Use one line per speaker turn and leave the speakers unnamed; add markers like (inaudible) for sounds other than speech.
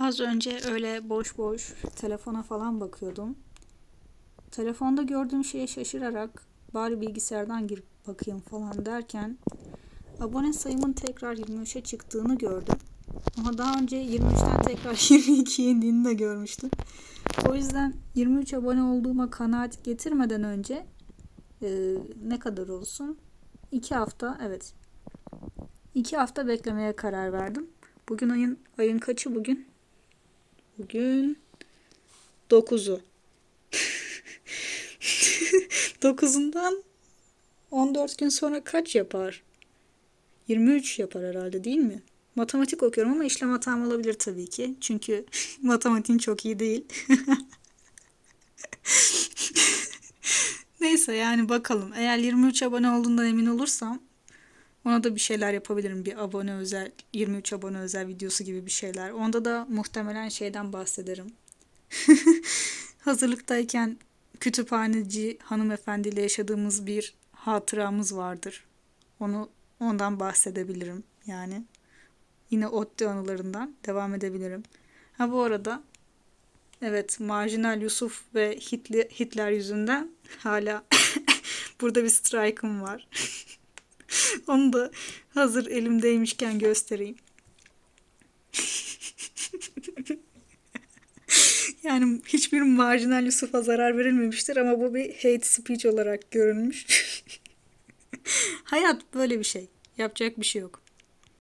Az önce öyle boş boş telefona falan bakıyordum. Telefonda gördüğüm şeye şaşırarak bari bilgisayardan girip bakayım falan derken abone sayımın tekrar 23'e çıktığını gördüm. Ama daha önce 23'ten tekrar (laughs) 22'ye indiğini de görmüştüm. O yüzden 23 abone olduğuma kanaat getirmeden önce e, ne kadar olsun? 2 hafta evet. 2 hafta beklemeye karar verdim. Bugün ayın ayın kaçı bugün? Bugün 9'u. 9'undan 14 gün sonra kaç yapar? 23 yapar herhalde değil mi? Matematik okuyorum ama işlem hatam olabilir tabii ki. Çünkü (laughs) matematiğim çok iyi değil. (laughs) Neyse yani bakalım. Eğer 23 abone olduğundan emin olursam ona da bir şeyler yapabilirim. Bir abone özel, 23 abone özel videosu gibi bir şeyler. Onda da muhtemelen şeyden bahsederim. (laughs) Hazırlıktayken kütüphaneci hanımefendiyle yaşadığımız bir hatıramız vardır. Onu ondan bahsedebilirim yani. Yine ODTÜ anılarından devam edebilirim. Ha bu arada evet marjinal Yusuf ve Hitler, Hitler yüzünden hala (laughs) burada bir strike'ım var. (laughs) (laughs) Onu da hazır elimdeymişken göstereyim. (laughs) Yani hiçbir marjinal Yusuf'a zarar verilmemiştir ama bu bir hate speech olarak görünmüş. (laughs) Hayat böyle bir şey. Yapacak bir şey yok.